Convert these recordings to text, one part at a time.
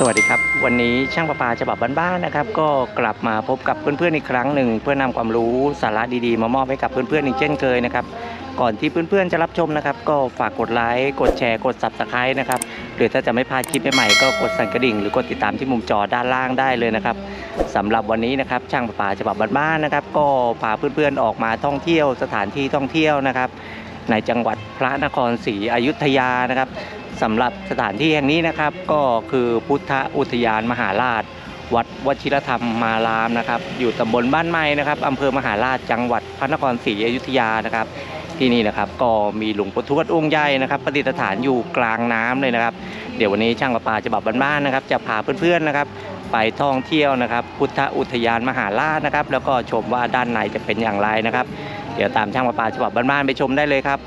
สวัสดีครับ วันนี้ช่างประปาฉบับบ้านๆนะครับ ก็กลับมาพบกับเพื่อนๆอีกครั้งหนึ่ง เพื่อนำความรู้สาระดีๆ มามอบให้กับเพื่อนๆอีกเช่นเคยนะครับก่อนที่เพื่อนๆจะรับชมนะครับ ก็ฝากกดไลค์กดแชร์กด subscribe นะครับหรือถ้าจะไม่พลาดคลิปใหม่ๆก็กดสั่นกระดิ่ง หรือกดติดตามที่มุมจอด้านล่างได้เลยนะครับสำหรับวันนี้นะครับช่างประปาฉบับบ้านๆนะครับ ก็พาเพื่อนๆออกมาท่องเที่ยวสถานที่ท่องเที่ยวนะครับในจังหวัดพระนครศรีอยุธยานะครับ สำหรับสถานที่แห่งนี้นะครับ ก็คือพุทธอุทยานมหาราช วัดวชิรธรรมมารามนะครับ อยู่ตำบลบ้านไม้นะครับอำเภอมหาราชจังหวัดพระนครศรีอยุธยานะครับ ที่นี่นะครับก็มีหลวงปู่ทวดองค์ใหญ่นะครับประดิษฐานอยู่กลางน้ำเลยนะครับ เดี๋ยววันนี้ช่างประปาฉบับบ้านๆนะครับ จะพาเพื่อนๆนะครับ ไปท่องเที่ยวนะครับ พุทธอุทยานมหาราชนะครับ แล้วก็ชมว่าด้านในจะเป็นอย่างไรนะครับ เดี๋ยวตามช่างประปาฉบับบ้านๆไปชมได้เลยครับ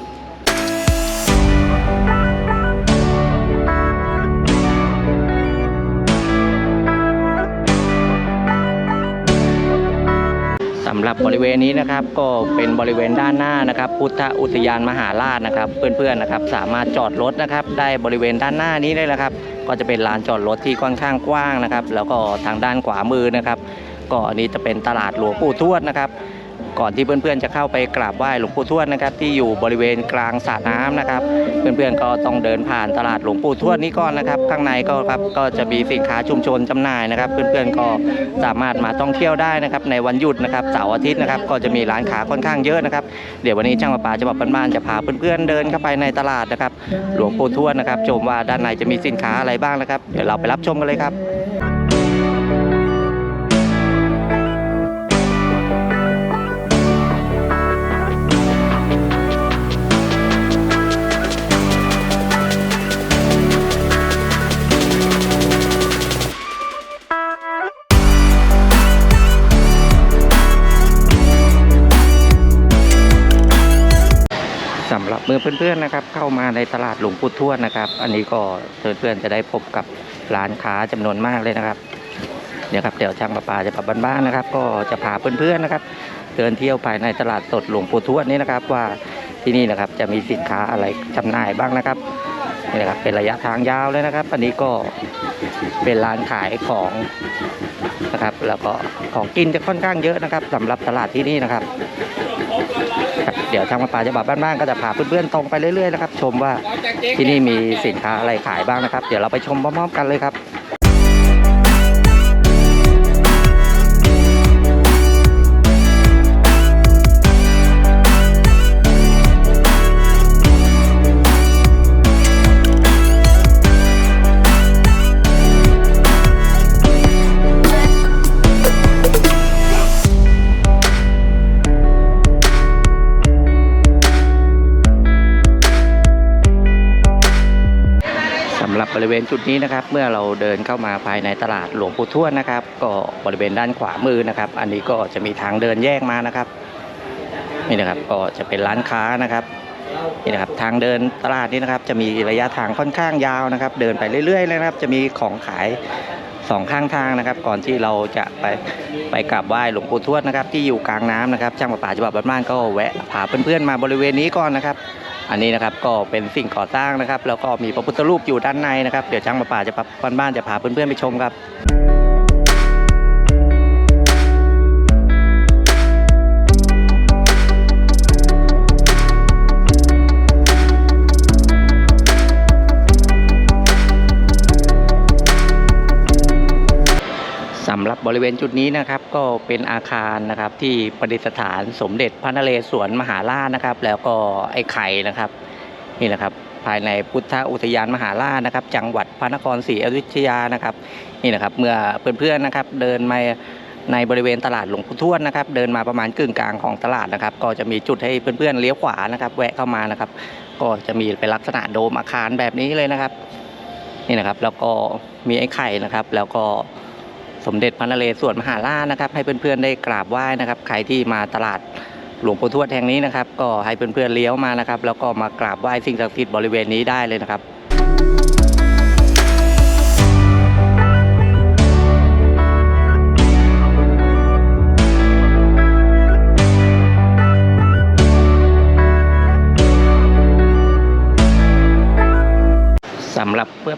หรับบริเวณนี้นะครับ ก็เป็นบริเวณด้านหน้านะครับ พุทธอุทยานมหาราชนะครับ เพื่อนๆนะครับ สามารถจอดรถนะครับ ได้บริเวณด้านหน้านี้เลยนะครับ ก็จะเป็นลานจอดรถที่ค่อนข้างกว้างนะครับ แล้วก็ทางด้านขวามือนะครับ ก็อันนี้จะเป็นตลาดหลวงปู่ทวดนะครับ ก่อนที่เพื่อนๆจะเข้าไปกราบไหว้หลวงปู่ทวดนะครับ ที่อยู่บริเวณกลางสระน้ำนะครับ เพื่อนๆก็ต้องเดินผ่านตลาดหลวงปู่ทวดนี้ก่อนนะครับ ข้างในก็ครับก็จะมีสินค้าชุมชนจำหน่ายนะครับ เพื่อนๆก็สามารถมาท่องเที่ยวได้นะครับ ในวันหยุดนะครับเสาร์อาทิตย์นะครับ ก็จะมีร้านค้าค่อนข้างเยอะนะครับเดี๋ยววันนี้ช่างประปาจะบอกบ้านๆจะพาเพื่อนๆเดินเข้าไปในตลาดนะครับ หลวงปู่ทวดนะครับชมว่าด้านในจะมีสินค้าอะไรบ้างนะครับ เดี๋ยวเราไปรับชมกันเลยครับ มื่อเพื่อนๆนะครับ เข้ามาในตลาดหลวงปู่ทวดนะครับ อันนี้ก็เพื่อนๆจะได้พบกับร้านค้าจำนวนมากเลยนะครับเดี๋ยวครับเดี๋ยวช่างประปาจะปรับบ้านๆนะครับ ก็จะพาเพื่อนๆนะครับ เดินเที่ยวภายในตลาดสดหลวงปู่ทวดนี้นะครับ ว่าที่นี่นะครับจะมีสินค้าอะไรจำหน่ายบ้างนะครับนี่นะครับเป็นระยะทางยาวเลยนะครับ อันนี้ก็เป็นร้านขายของนะครับ แล้วก็ของกินจะค่อนข้างเยอะนะครับสำหรับตลาดที่นี่นะครับ เดี๋ยวทางมาปาจะบับบ้านๆก็จะพาเพื่อนๆตรงไปเรื่อยๆนะครับ ชมว่าที่นี่มีสินค้าอะไรขายบ้างนะครับ เดี๋ยวเราไปชมพร้อมๆกันเลยครับ บริเวณจุดนี้นะครับ เมื่อเราเดินเข้ามาภายในตลาดหลวงปู่ทวดนะครับ ก็บริเวณด้านขวามือนะครับ อันนี้ก็จะมีทางเดินแยกมานะครับนี่นะครับก็จะเป็นร้านค้านะครับนี่นะครับทางเดินตลาดนี้นะครับ จะมีระยะทางค่อนข้างยาวนะครับ เดินไปเรื่อยๆนะครับ จะมีของขายสองข้างทางนะครับ ก่อนที่เราจะไปไปกราบไหว้หลวงปู่ทวดนะครับ ที่อยู่กลางน้ำนะครับช่างประปาจังหวัดบ้านๆก็แวะพาเพื่อนๆมาบริเวณนี้ก่อนนะครับ อันนี้นะครับก็เป็นสิ่งก่อสร้างนะครับ แล้วก็มีพระพุทธรูปอยู่ด้านในนะครับ เดี๋ยวช่างประป่าจะพาบ้านจะพาเพื่อนๆไปชมครับ หรับบริเวณจุดนี้นะครับก็เป็นอาคารนะครับที่ประดิษฐานสมเด็จพระนเรศวรมหาราชนะครับ แล้วก็ไอ้ไข่นะครับนี่นะครับภายในพุทธอุทยานมหาราชนะครับ จังหวัดพระนครศรีอยุธยานะครับนี่นะครับเมื่อเพื่อนๆนะครับเดินมาในบริเวณตลาดหลวงปู่ทวดนะครับ เดินมาประมาณกึ่งกลางของตลาดนะครับ ก็จะมีจุดให้เพื่อนๆเลี้ยวขวานะครับ แวะเข้ามานะครับ ก็จะมีเป็นลักษณะโดมอาคารแบบนี้เลยนะครับนี่นะครับ แล้วก็มีไอ้ไข่นะครับ แล้วก็ สมเด็จพระนเรศวรมหาราชนะครับให้เพื่อนๆได้กราบไหว้นะครับ ใครที่มาตลาดหลวงปู่ทวดแห่งนี้นะครับ ก็ให้เพื่อนๆเลี้ยวมานะครับ แล้วก็มากราบไหว้สิ่งศักดิ์สิทธิ์บริเวณนี้ได้เลยนะครับ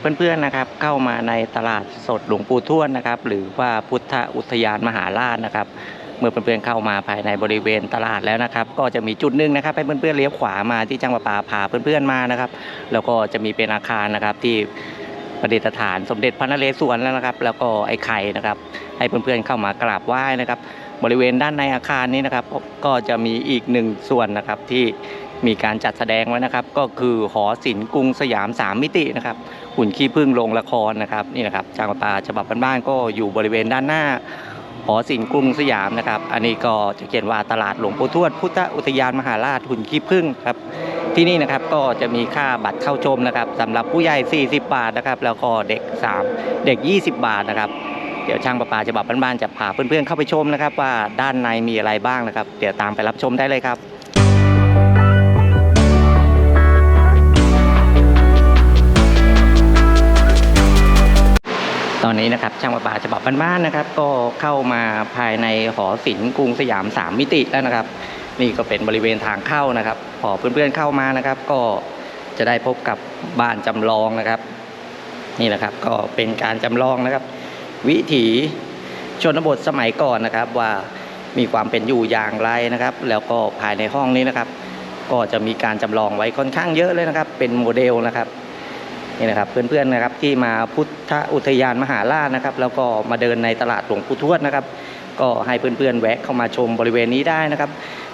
เพื่อนๆนะครับเข้ามาในตลาดสดหลวงปู่ทวดนะครับ หรือว่าพุทธอุทยานมหาราชนะครับ เมื่อเพื่อนๆเข้ามาภายในบริเวณตลาดแล้วนะครับ ก็จะมีจุดหนึ่งนะครับให้เพื่อนๆเลี้ยวขวามาที่จังหวัดป่าพาเพื่อนๆมานะครับ แล้วก็จะมีเป็นอาคารนะครับที่ประดิษฐานสมเด็จพระนเรศวรแล้วนะครับ แล้วก็ไอ้ไข่นะครับ ให้เพื่อนๆเข้ามากราบไหว้นะครับ บริเวณด้านในอาคารนี้นะครับ ก็จะมีอีกหนึ่งส่วนนะครับที่ มีการจัดแสดงไว้นะครับ ก็คือหอศิลป์กรุงสยาม 3 มิตินะครับหุ่นขี้ผึ้งโรงละครนะครับนี่นะครับจางปาฉบับบ้านๆก็อยู่บริเวณด้านหน้าหอศิลป์กรุงสยามนะครับ อันนี้ก็จะเขียนว่าตลาดหลวงปู่ทวดพุทธอุทยานมหาราชหุ่นขี้ผึ้งครับ ที่นี่นะครับก็จะมีค่าบัตรเข้าชมนะครับสำหรับผู้ใหญ่ 40 บาทนะครับ แล้วก็เด็ก 3 เด็ก 20 บาทนะครับ เดี๋ยวช่างประปาฉบับบ้านๆจะพาเพื่อนๆเข้าไปชมนะครับ ว่าด้านในมีอะไรบ้างนะครับ เดี๋ยวตามไปรับชมได้เลยครับ ตอนนี้นะครับช่างประปาฉบับบ้านๆนะครับ ก็เข้ามาภายในหอศิลป์กรุงสยาม3มิติแล้วนะครับ นี่ก็เป็นบริเวณทางเข้านะครับพอเพื่อนๆเข้ามานะครับ ก็จะได้พบกับบ้านจำลองนะครับ นี่นะครับก็เป็นการจำลองนะครับ วิถีชนบทสมัยก่อนนะครับว่ามีความเป็นอยู่อย่างไรนะครับ แล้วก็ภายในห้องนี้นะครับ ก็จะมีการจำลองไว้ค่อนข้างเยอะเลยนะครับ เป็นโมเดลนะครับ นี่นะครับเพื่อนๆนะครับที่มาพุทธอุทยานมหาราชนะครับ แล้วก็มาเดินในตลาดหลวงปู่ทวดนะครับ ก็ให้เพื่อนๆแวะเข้ามาชมบริเวณนี้ได้นะครับ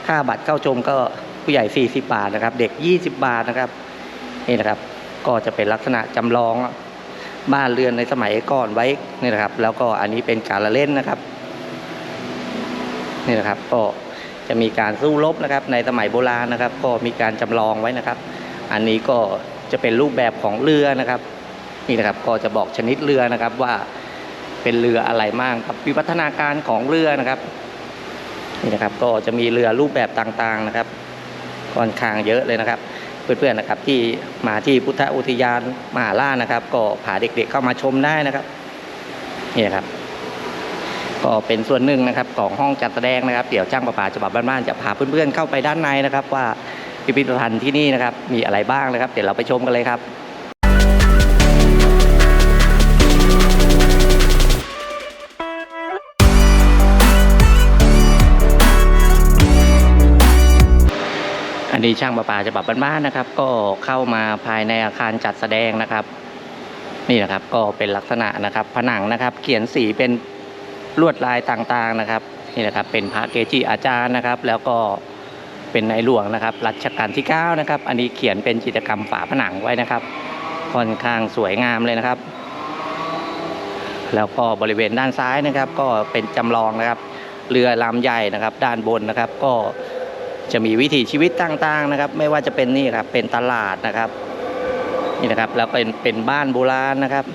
ค่าบัตรเข้าชมก็ผู้ใหญ่ 40 บาทนะครับ เด็ก 20 บาทนะครับนี่นะครับก็จะเป็นลักษณะจำลองบ้านเรือนในสมัยก่อนไว้นี่นะครับ แล้วก็อันนี้เป็นการละเล่นนะครับนี่นะครับก็จะมีการสู้รบนะครับในสมัยโบราณนะครับ ก็มีการจำลองไว้นะครับ อันนี้ก็ จะเป็นรูปแบบของเรือนะครับนี่นะครับก็จะบอกชนิดเรือนะครับว่าเป็นเรืออะไรบ้างครับวิวัฒนาการของเรือนะครับนี่นะครับก็จะมีเรือรูปแบบต่างๆนะครับค่อนข้างเยอะเลยนะครับ เพื่อนๆนะครับที่มาที่พุทธอุทยานมหารานะครับ ก็พาเด็กๆเข้ามาชมได้นะครับนี่นะครับ ก็เป็นส่วนหนึ่งนะครับของห้องจัดแสดงนะครับ เดี๋ยวจ้างประปาฉบับบ้านๆจะพาเพื่อนๆเข้าไปด้านในนะครับว่า พิพิธภัณฑ์ที่นี่นะครับ มีอะไรบ้างนะครับ เดี๋ยวเราไปชมกันเลยครับอันนี้ช่างประปาฉบับบ้านๆนะครับ ก็เข้ามาภายในอาคารจัดแสดงนะครับ นี่นะครับก็เป็นลักษณะนะครับ ผนังนะครับ เขียนสีเป็นลวดลายต่างๆนะครับ นี่นะครับเป็นพระเกจิอาจารย์นะครับ แล้วก็ เป็นในหลวงนะครับรัชกาลที่9นะครับ อันนี้เขียนเป็นจิตรกรรมฝาผนังไว้นะครับ ค่อนข้างสวยงามเลยนะครับ แล้วก็บริเวณด้านซ้ายนะครับ ก็เป็นจำลองนะครับ เรือลำใหญ่นะครับ ด้านบนนะครับ ก็จะมีวิถีชีวิตต่างๆนะครับ ไม่ว่าจะเป็นนี่ครับเป็นตลาดนะครับนี่นะครับแล้วเป็นเป็นบ้านโบราณนะครับ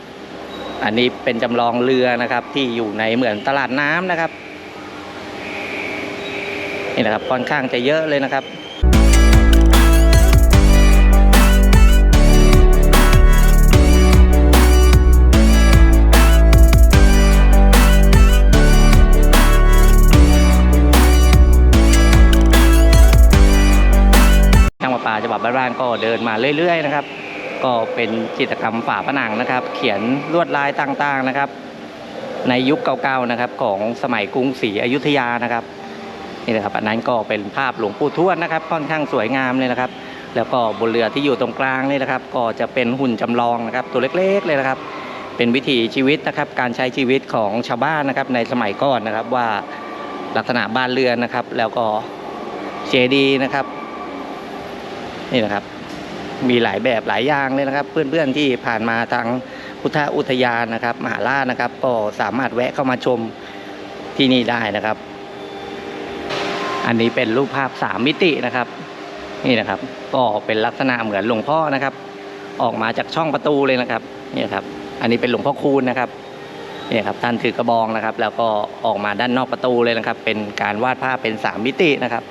อันนี้เป็นจำลองเรือนะครับที่อยู่ในเหมือนตลาดน้ำนะครับ นี่นะครับค่อนข้างจะเยอะเลยนะครับช่างประปาฉบับบ้านๆก็เดินมาเรื่อย ๆ นะครับ ก็เป็นจิตรกรรมฝาผนังนะครับ เขียนลวดลายต่างๆนะครับ ในยุคเก่าๆนะครับของสมัยกรุงศรีอยุธยานะครับ นี่นะครับอันนั้นก็เป็นภาพหลวงปู่ทวดนะครับค่อนข้างสวยงามเลยนะครับ แล้วก็บนเรือที่อยู่ตรงกลางนี่นะครับ ก็จะเป็นหุ่นจำลองนะครับ ตัวเล็กๆเลยนะครับ เป็นวิถีชีวิตนะครับ การใช้ชีวิตของชาวบ้านนะครับ ในสมัยก่อนนะครับว่าลักษณะบ้านเรือนนะครับ แล้วก็เจดีนะครับ นี่นะครับ มีหลายแบบหลายอย่างเลยนะครับ เพื่อนๆที่ผ่านมาทางพุทธอุทยานนะครับ มหาราชนะครับ ก็สามารถแวะเข้ามาชมที่นี่ได้นะครับ อันนี้เป็นรูปภาพสามมิตินะครับ นี่นะครับ ก็เป็นลักษณะเหมือนหลวงพ่อนะครับ ออกมาจากช่องประตูเลยนะครับนี่ครับ อันนี้เป็นหลวงพ่อคูณนะครับนี่ครับท่านถือกระบองนะครับ แล้วก็ออกมาด้านนอกประตูเลยนะครับ เป็นการวาดภาพเป็นสามมิตินะครับ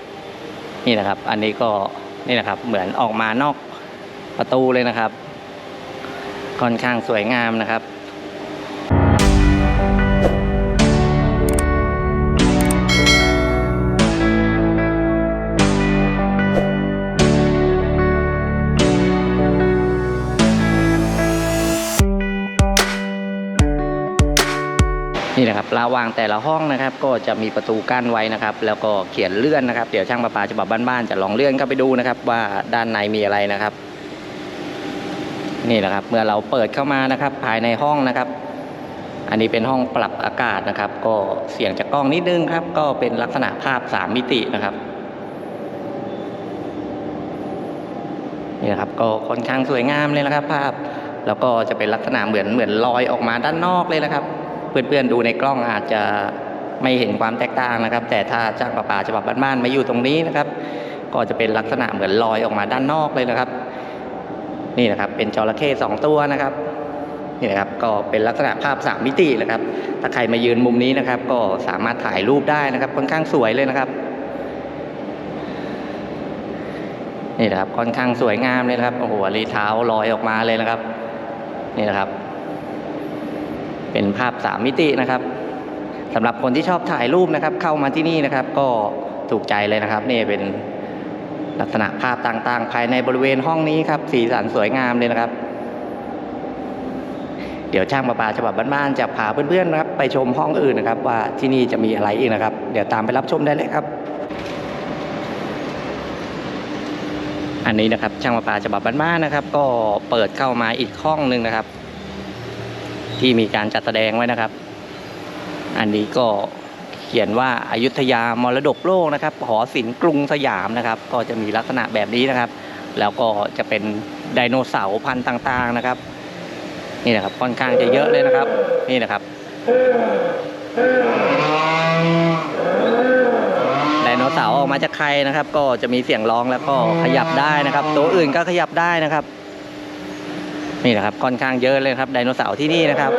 นี่นะครับ อันนี้ก็นี่นะครับ เหมือนออกมานอกประตูเลยนะครับ ค่อนข้างสวยงามนะครับนี่นะครับ ระหว่างแต่ละห้องนะครับ ก็จะมีประตูกั้นไว้นะครับ แล้วก็เขียนเลื่อนนะครับ เดี๋ยวช่างประปาฉบับบ้านๆจะลองเลื่อนเข้าไปดูนะครับ ว่าด้านในมีอะไรนะครับ นี่นะครับ เมื่อเราเปิดเข้ามานะครับ ภายในห้องนะครับ อันนี้เป็นห้องปรับอากาศนะครับ ก็เสียงจากกล้องนิดนึงครับ ก็เป็นลักษณะภาพสามมิตินะครับนี่นะครับก็ค่อนข้างสวยงามเลยนะครับ ภาพ แล้วก็จะเป็นลักษณะเหมือนเหมือนลอยออกมาด้านนอกเลยนะครับ เพื่อนๆดูในกล้องอาจจะไม่เห็นความแตกต่างนะครับ แต่ถ้าจ้างประปาฉบับบ้านๆมาอยู่ตรงนี้นะครับ ก็จะเป็นลักษณะเหมือนลอยออกมาด้านนอกเลยนะครับ นี่นะครับเป็นจระเข้สองตัวนะครับนี่นะครับก็เป็นลักษณะภาพสามมิตินะครับ ถ้าใครมายืนมุมนี้นะครับ ก็สามารถถ่ายรูปได้นะครับค่อนข้างสวยเลยนะครับนี่นะครับค่อนข้างสวยงามเลยนะครับโอ้โหรีเท้าลอยออกมาเลยนะครับ นี่นะครับ เป็นภาพสามมิตินะครับสำหรับคนที่ชอบถ่ายรูปนะครับ เข้ามาที่นี่นะครับ ก็ถูกใจเลยนะครับนี่เป็นลักษณะภาพต่างๆ ภายในบริเวณห้องนี้ครับสีสันสวยงามเลยนะครับ เดี๋ยวช่างประปาฉบับบ้านๆจะพาเพื่อนๆนะครับ ไปชมห้องอื่นนะครับ ว่าที่นี่จะมีอะไรอีกนะครับ เดี๋ยวตามไปรับชมได้เลยครับ อันนี้นะครับช่างประปาฉบับบ้านๆนะครับ ก็เปิดเข้ามาอีกห้องหนึ่งนะครับ ที่มีการจัดแสดงไว้นะครับ อันนี้ก็เขียนว่าอายุทยามรดกโลกนะครับ หอศิลป์กรุงสยามนะครับ ก็จะมีลักษณะแบบนี้นะครับ แล้วก็จะเป็นไดโนเสาร์พันธุ์ต่างๆนะครับ นี่นะครับค่อนข้างจะเยอะเลยนะครับ นี่นะครับไดโนเสาร์ออกมาจากไข่นะครับ ก็จะมีเสียงร้องแล้วก็ขยับได้นะครับ ตัวอื่นก็ขยับได้นะครับ นี่นะครับค่อนข้างเยอะเลยครับไดโนเสาร์ที่นี่นะครับ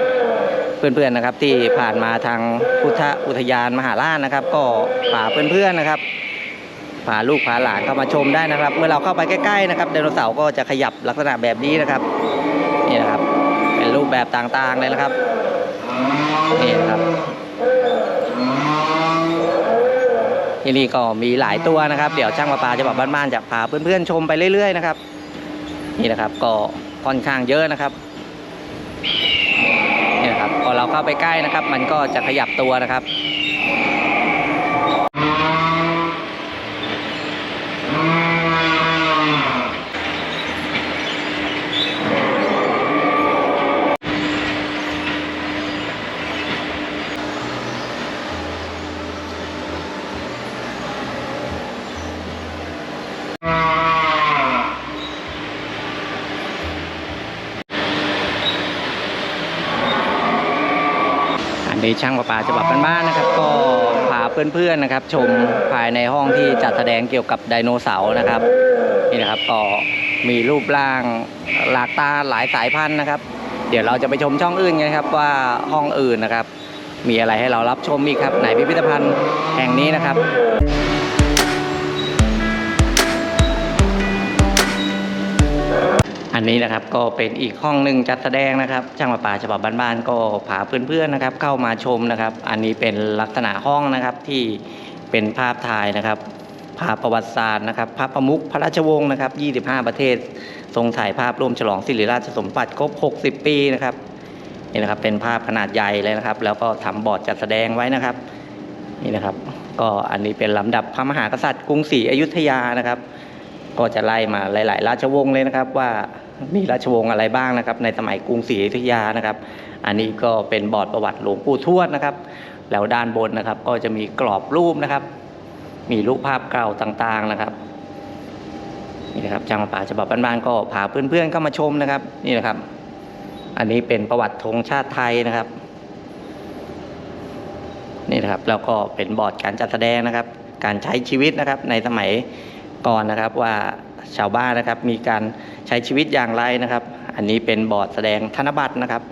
เพื่อนๆนะครับที่ผ่านมาทางพุทธอุทยานมหาราชนะครับ ก็พาเพื่อนๆนะครับพาลูกพาหลานเข้ามาชมได้นะครับ เมื่อเราเข้าไปใกล้ๆนะครับไดโนเสาร์ก็จะขยับลักษณะแบบนี้นะครับนี่นะครับ เป็นรูปแบบต่างๆเลยนะครับนี่นะครับที่นี่ก็มีหลายตัวนะครับ เดี๋ยวช่างประปาจะบอกบ้านๆจะพาเพื่อนๆชมไปเรื่อยๆนะครับ นี่นะครับก็ ค่อนข้างเยอะนะครับเนี่ยครับพอเราเข้าไปใกล้นะครับ มันก็จะขยับตัวนะครับ อันนี้ช่างประปาฉบับบ้านๆนะครับ ก็พาเพื่อนๆนะครับ ชมภายในห้องที่จัดแสดงเกี่ยวกับไดโนเสาร์นะครับนี่นะครับก็มีรูปร่างหลากตาหลายสายพันธุ์นะครับ เดี๋ยวเราจะไปชมช่องอื่นกันครับว่าห้องอื่นนะครับ มีอะไรให้เรารับชมอีกครับในพิพิธภัณฑ์แห่งนี้นะครับ นนี้นะครับก็เป็นอีกห้องหนึ่งจัดแสดงนะครับช่างประปาฉบับบ้านๆก็พาเพื่อนๆนะครับ เข้ามาชมนะครับ อันนี้เป็นลักษณะห้องนะครับที่เป็นภาพถ่ายนะครับ ภาพประวัติศาสตร์นะครับ พระประมุขพระราชวงศ์นะครับ 25 ประเทศ ทรงถ่ายภาพร่วมฉลองสิริราชสมบัติครบ 60 ปีนะครับนี่นะครับเป็นภาพขนาดใหญ่เลยนะครับ แล้วก็ทำบอร์ดจัดแสดงไว้นะครับนี่นะครับ ก็อันนี้เป็นลำดับพระมหากษัตริย์กรุงศรีอยุธยานะครับ ก็จะไล่มาหลาย ๆ ราชวงศ์เลยนะครับว่า มีราชวงศ์อะไรบ้างนะครับ ในสมัยกรุงศรีอยุธยานะครับ อันนี้ก็เป็นบอร์ดประวัติหลวงปู่ทวดนะครับ แล้วด้านบนนะครับ ก็จะมีกรอบรูปนะครับ มีรูปภาพเก่าต่างๆนะครับนี่นะครับช่างป่าฉบับบ้านๆก็พาเพื่อนๆเข้ามาชมนะครับ นี่นะครับ อันนี้เป็นประวัติธงชาติไทยนะครับ นี่นะครับแล้วก็เป็นบอร์ดการจัดแสดงนะครับ การใช้ชีวิตนะครับในสมัยก่อนนะครับว่า ชาวบ้านนะครับ มีการใช้ชีวิตอย่างไรนะครับ อันนี้เป็นบอร์ดแสดงธนบัตรนะครับ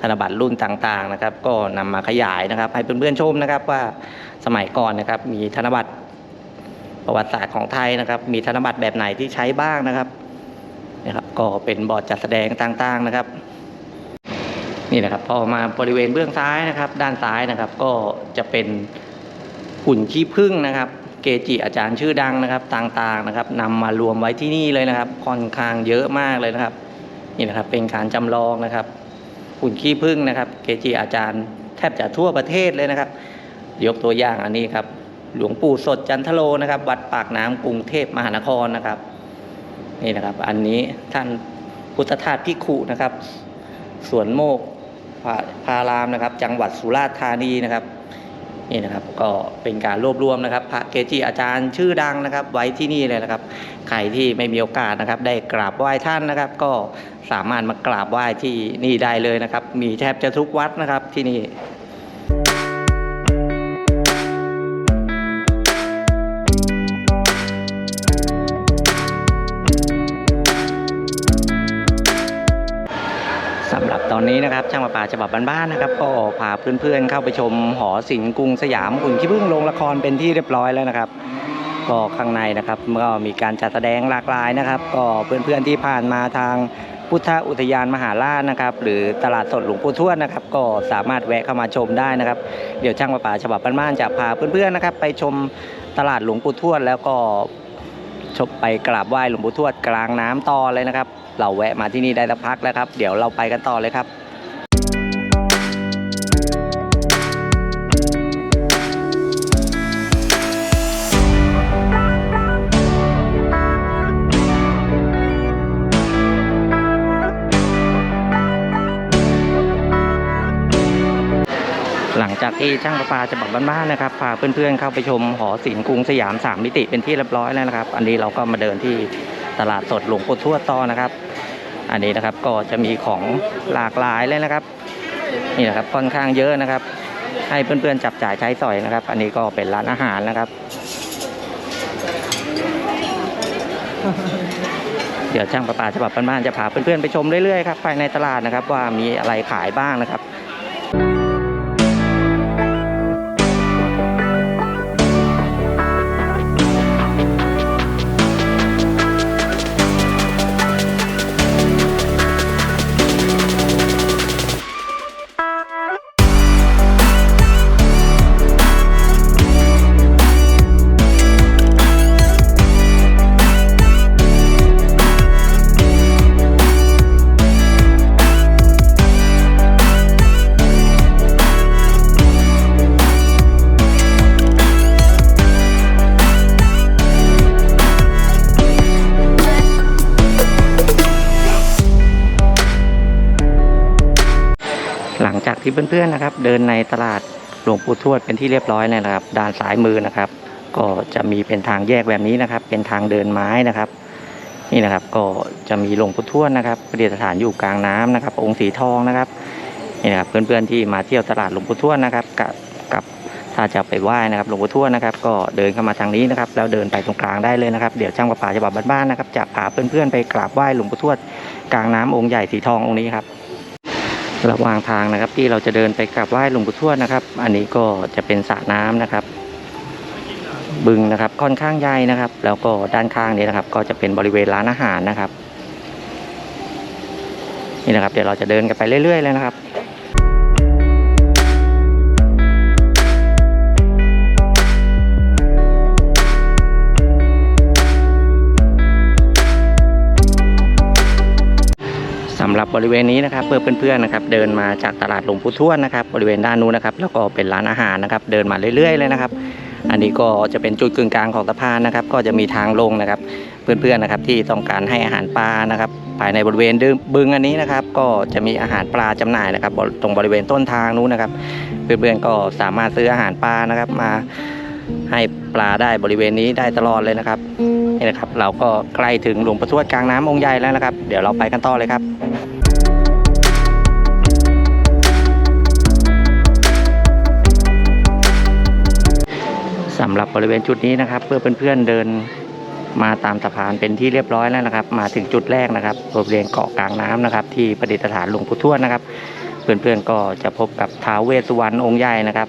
ธนบัตรรุ่นต่างๆนะครับ ก็นำมาขยายนะครับ ให้เพื่อนๆชมนะครับว่าสมัยก่อนนะครับ มีธนบัตรประวัติศาสตร์ของไทยนะครับ มีธนบัตรแบบไหนที่ใช้บ้างนะครับนะครับ ก็เป็นบอร์ดจัดแสดงต่างๆนะครับ นี่นะครับ พอมาบริเวณเบื้องซ้ายนะครับ ด้านซ้ายนะครับ ก็จะเป็นหุ่นขี้ผึ้งนะครับ เกจิอาจารย์ชื่อดังนะครับต่างๆนะครับนำมารวมไว้ที่นี่เลยนะครับค่อนข้างเยอะมากเลยนะครับนี่นะครับเป็นการจำลองนะครับหุ่นขี้ผึ้งนะครับ เกจิอาจารย์แทบจะทั่วประเทศเลยนะครับ ยกตัวอย่างอันนี้ครับ หลวงปู่สดจันทโลนะครับ วัดปากน้ำกรุงเทพมหานครนะครับ นี่นะครับ อันนี้ท่านพุทธทาสพิคุนะครับสวนโมกพารามนะครับ จังหวัดสุราษฎร์ธานีนะครับ นี่นะครับก็เป็นการรวบรวมนะครับ พระเกจิอาจารย์ชื่อดังนะครับ ไว้ที่นี่เลยนะครับใครที่ไม่มีโอกาสนะครับ ได้กราบไหว้ท่านนะครับ ก็สามารถมากราบไหว้ที่นี่ได้เลยนะครับ มีแทบจะทุกวัดนะครับที่นี่ นี้นะครับช่างประปาฉบับบ้านๆนะครับ ก็พาเพื่อนๆเข้าไปชมหอศิลป์กรุงสยามหุ่นขี้ผึ้งโรงละครเป็นที่เรียบร้อยแล้วนะครับ ก็ข้างในนะครับก็มีการจัดแสดงหลากหลายนะครับ ก็เพื่อนๆที่ผ่านมาทางพุทธอุทยานมหาราชนะครับ หรือตลาดสดหลวงปู่ทวดนะครับ ก็สามารถแวะเข้ามาชมได้นะครับ เดี๋ยวช่างประปาฉบับบ้านๆจะพาเพื่อนๆนะครับ ไปชมตลาดหลวงปู่ทวดแล้วก็ชมไปกราบไหว้หลวงปู่ทวดกลางน้ำต่อเลยนะครับ เราแวะมาที่นี่ได้สักพักแล้วครับ เดี๋ยวเราไปกันต่อเลยครับ ที่ช่างประปาฉบับบ้านๆนะครับพาเพื่อนๆเข้าไปชมหอศิลป์กรุงสยามสามมิติเป็นที่เรียบร้อยแล้วนะครับ อันนี้เราก็มาเดินที่ตลาดสดหลวงปู่ทวดต่อนะครับ อันนี้นะครับก็จะมีของหลากหลายเลยนะครับ นี่นะครับค่อนข้างเยอะนะครับ ให้เพื่อนๆจับจ่ายใช้สอยนะครับ อันนี้ก็เป็นร้านอาหารนะครับ เดี๋ยวช่างประปาฉบับบ้านๆจะพาเพื่อนๆไปชมเรื่อยๆครับภายในตลาดนะครับ ว่ามีอะไรขายบ้างนะครับ ลังจากที่เพื่อนๆนะครับ เดินในตลาดหลวงปู่ทวดเป็นที่เรียบร้อยแล้วนะครับ ด้านซ้ายมือนะครับ ก็จะมีเป็นทางแยกแบบนี้นะครับ เป็นทางเดินไม้นะครับ นี่นะครับก็จะมีหลวงปู่ทวดนะครับประดิษฐานอยู่กลางน้ำนะครับ องค์สีทองนะครับนี่นะครับเพื่อนๆที่มาเที่ยวตลาดหลวงปู่ทวดนะครับกับกับถ้าจะไปไหว้นะครับหลวงปู่ทวดนะครับ ก็เดินเข้ามาทางนี้นะครับ แล้วเดินไปตรงกลางได้เลยนะครับ เดี๋ยวช่างประปาฉบับบ้านๆนะครับจะพาเพื่อนๆไปกราบไหว้หลวงปู่ทวดกลางน้ำองค์ใหญ่สีทององค์นี้ครับ ระหว่างทางนะครับ ที่เราจะเดินไปกราบไหว้หลวงปู่ทวดนะครับ อันนี้ก็จะเป็นสระน้ำนะครับ บึงนะครับค่อนข้างใหญ่นะครับ แล้วก็ด้านข้างนี้นะครับ ก็จะเป็นบริเวณร้านอาหารนะครับ นี่นะครับ เดี๋ยวเราจะเดินกันไปเรื่อยๆเลยนะครับ สำหรับบริเวณนี้นะครับเพื่อเพื่อนๆนะครับ เดินมาจากตลาดหลวงปู่ทวดนะครับ บริเวณด้านนู้นนะครับ แล้วก็เป็นร้านอาหารนะครับ เดินมาเรื่อย ๆ เลยนะครับ อันนี้ก็จะเป็นจุดกึ่งกลางของสะพานนะครับ ก็จะมีทางลงนะครับ เพื่อนๆนะครับที่ต้องการให้อาหารปลานะครับ ภายในบริเวณบึงอันนี้นะครับ ก็จะมีอาหารปลาจำหน่ายนะครับ ตรงบริเวณต้นทางนู้นนะครับ เพื่อนๆก็สามารถซื้ออาหารปลานะครับมาให้ปลาได้บริเวณนี้ได้ตลอดเลยนะครับ นี่นะครับ เราก็ใกล้ถึงหลวงปู่ทวดกลางน้ำองค์ใหญ่แล้วนะครับ เดี๋ยวเราไปกันต่อเลยครับสำหรับบริเวณจุดนี้นะครับ เพื่อเพื่อนๆเดินมาตามสะพานเป็นที่เรียบร้อยแล้วนะครับ มาถึงจุดแรกนะครับบริเวณเกาะกลางน้ำนะครับ ที่ประดิษฐานหลวงปู่ทวดนะครับ เพื่อนๆก็จะพบกับท้าวเวสสุวรรณองค์ใหญ่นะครับ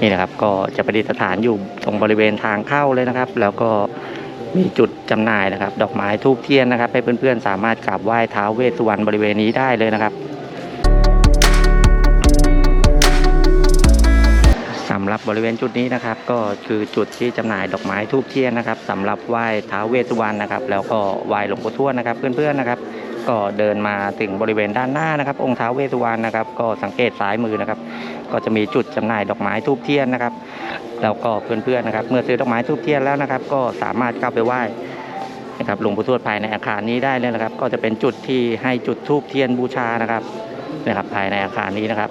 นี่นะครับก็จะประดิษฐานอยู่ตรงบริเวณทางเข้าเลยนะครับ แล้วก็ มีจุดจำหน่ายนะครับ ดอกไม้ทูบเทียนนะครับ ให้เพื่อนๆสามารถกราบไหว้ท้าวเวสสุวรรณบริเวณนี้ได้เลยนะครับสำหรับบริเวณจุดนี้นะครับก็คือจุดที่จำหน่ายดอกไม้ทูบเทียนนะครับสำหรับไหว้ท้าวเวสสุวรรณนะครับ แล้วก็ไหว้หลวงปู่ทวดนะครับ เพื่อนๆนะครับ ก็เดินมาถึงบริเวณด้านหน้านะครับ องค์ท้าวเวสุวรรณนะครับ ก็สังเกตซ้ายมือนะครับ ก็จะมีจุดจำหน่ายดอกไม้ทูบเทียนนะครับแล้วก็เพื่อนๆนะครับ เมื่อซื้อดอกไม้ทูบเทียนแล้วนะครับ ก็สามารถเข้าไปไหว้นะครับหลวงปู่ทวดภายในอาคารนี้ได้เลยนะครับ ก็จะเป็นจุดที่ให้จุดทูบเทียนบูชานะครับนะครับ ภายในอาคารนี้นะครับ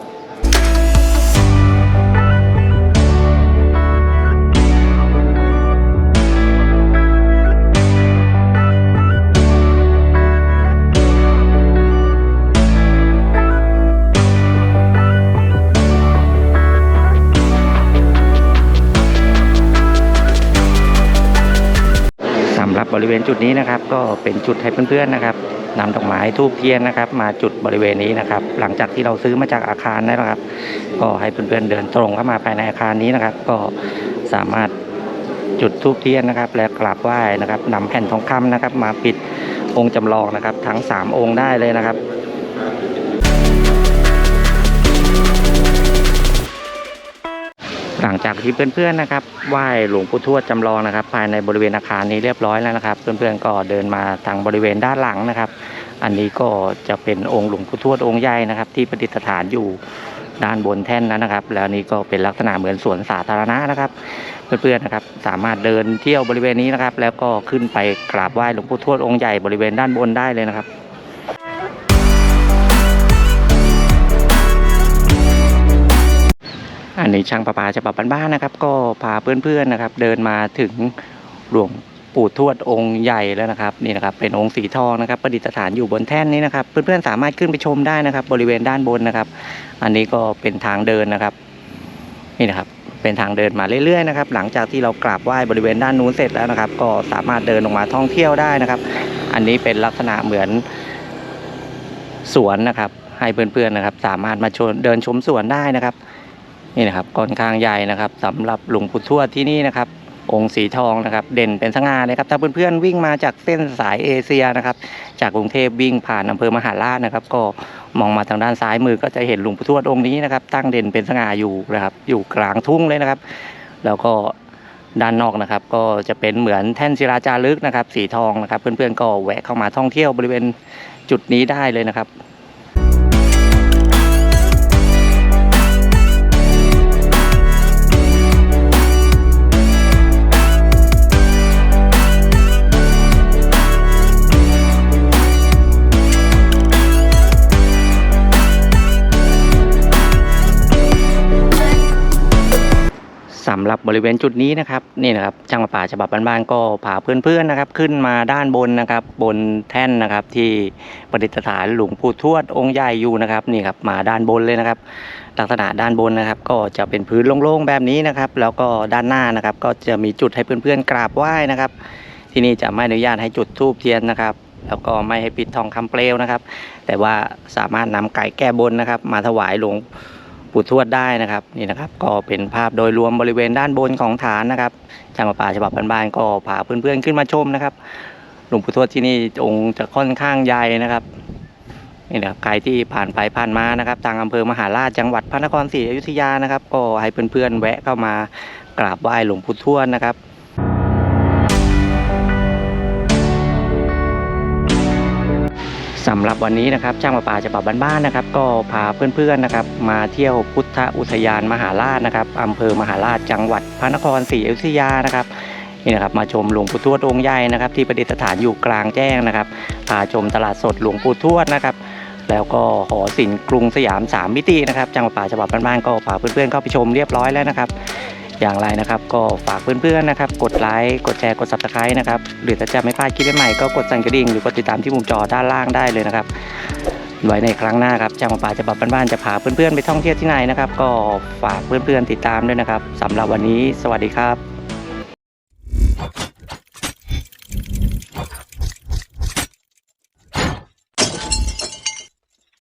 บริเวณจุดนี้นะครับ ก็เป็นจุดให้เพื่อนๆนะครับนำดอกไม้ทูบเทียนนะครับ มาจุดบริเวณนี้นะครับ หลังจากที่เราซื้อมาจากอาคารนะครับ ก็ให้เพื่อนๆเดินตรงเข้ามาภายในอาคารนี้นะครับ ก็สามารถจุดทูบเทียนนะครับ และกราบไหว้นะครับนำแผ่นทองคำนะครับ มาปิดองค์จำลองนะครับ ทั้ง 3 องค์ได้เลยนะครับ หลังจากที่เพื่อนๆนะครับไหว้หลวงปู่ทวดจำลองนะครับ ภายในบริเวณอาคารนี้เรียบร้อยแล้วนะครับ เพื่อนๆก็เดินมาทางบริเวณด้านหลังนะครับ อันนี้ก็จะเป็นองค์หลวงปู่ทวดองค์ใหญ่นะครับ ที่ประดิษฐานอยู่ด้านบนแท่นนั้นนะครับ แล้วนี่ก็เป็นลักษณะเหมือนสวนสาธารณะนะครับ เพื่อนๆนะครับสามารถเดินเที่ยวบริเวณนี้นะครับ แล้วก็ขึ้นไปกราบไหว้หลวงปู่ทวดองค์ใหญ่บริเวณด้านบนได้เลยนะครับ อันนี้ช่างประปาฉบับบ้านๆนะครับ ก็พาเพื่อนๆนะครับ เดินมาถึงหลวงปู่ทวดองค์ใหญ่แล้วนะครับนี่นะครับเป็นองค์สีทองนะครับประดิษฐานอยู่บนแท่นนี้นะครับ เพื่อนๆสามารถขึ้นไปชมได้นะครับ บริเวณด้านบนนะครับ อันนี้ก็เป็นทางเดินนะครับนี่นะครับ เป็นทางเดินมาเรื่อยๆนะครับ หลังจากที่เรากราบไหว้บริเวณด้านนู้นเสร็จแล้วนะครับ ก็สามารถเดินลงมาท่องเที่ยวได้นะครับ อันนี้เป็นลักษณะเหมือนสวนนะครับ ให้เพื่อนๆนะครับ สามารถมาชมเดินชมสวนได้นะครับ นี่นะครับค่อนข้างใหญ่นะครับสำหรับหลวงปู่ทวดที่นี่นะครับ องค์สีทองนะครับ เด่นเป็นสง่าเลยครับถ้าเพื่อนๆวิ่งมาจากเส้นสายเอเชียนะครับ จากกรุงเทพวิ่งผ่านอำเภอมหาราชนะครับ ก็มองมาทางด้านซ้ายมือก็จะเห็นหลวงปู่ทวดองค์นี้นะครับ ตั้งเด่นเป็นสง่าอยู่นะครับ อยู่กลางทุ่งเลยนะครับ แล้วก็ด้านนอกนะครับ ก็จะเป็นเหมือนแท่นศิลาจารึกนะครับ สีทองนะครับ เพื่อนๆก็แวะเข้ามาท่องเที่ยวบริเวณจุดนี้ได้เลยนะครับ หรับบริเวณจุดนี้นะครับนี่นะครับช่างประป่าฉบับบ้านๆก็พาเพื่อนๆนะครับ ขึ้นมาด้านบนนะครับ บนแท่นนะครับ ที่ประดิษฐานหลวงปู่ทวดองค์ใหญ่อยู่นะครับนี่ครับมาด้านบนเลยนะครับ ลักษณะด้านบนนะครับ ก็จะเป็นพื้นโล่งๆแบบนี้นะครับ แล้วก็ด้านหน้านะครับ ก็จะมีจุดให้เพื่อนๆกราบไหว้นะครับ ที่นี่จะไม่อนุญาตให้จุดธูปเทียนนะครับแล้วก็ไม่ให้ปิดทองคำเปลวนะครับ แต่ว่าสามารถนำไก่แก้บนนะครับ มาถวายหลวง ปู่ทวดได้นะครับนี่นะครับ ก็เป็นภาพโดยรวมบริเวณด้านบนของฐานนะครับจำปาป่าฉบับบ้านๆก็พาเพื่อนๆขึ้นมาชมนะครับหลวงปู่ทวดที่นี่องค์จะค่อนข้างใหญ่นะครับนี่นะครับใครที่ผ่านไปผ่านมานะครับทางอำเภอมหาราชจังหวัดพระนครศรีอยุธยานะครับ ก็ให้เพื่อนๆแวะเข้ามากราบไหว้หลวงปู่ทวดนะครับ สำหรับวันนี้นะครับช่างประปาฉบับบ้านๆนะครับ ก็พาเพื่อนๆนะครับ มาเที่ยวพุทธอุทยานมหาราชนะครับอำเภอมหาราชจังหวัดพระนครศรีอยุธยานะครับนี่นะครับมาชมหลวงปู่ทวดองค์ใหญ่นะครับ ที่ประดิษฐานอยู่กลางแจ้งนะครับพาชมตลาดสดหลวงปู่ทวดนะครับ แล้วก็หอศิลป์กรุงสยามสามมิตินะครับจังหวัดป่าฉบับบ้านๆก็พาเพื่อนๆเข้าไปชมเรียบร้อยแล้วนะครับ อย่างไรนะครับ ก็ฝากเพื่อนๆนะครับ กดไลค์กดแชร์กด subscribe นะครับหรือถ้าจะไม่พลาดคลิปใหม่ๆก็กดสั่นกระดิ่งหรือกดติดตามที่มุมจอด้านล่างได้เลยนะครับไว้ในครั้งหน้าครับจางมาป่าจะบับบ้านๆจะพาเพื่อนๆไปท่องเที่ยวที่ไหนนะครับ ก็ฝากเพื่อนๆติดตามด้วยนะครับสำหรับวันนี้ สวัสดีครับ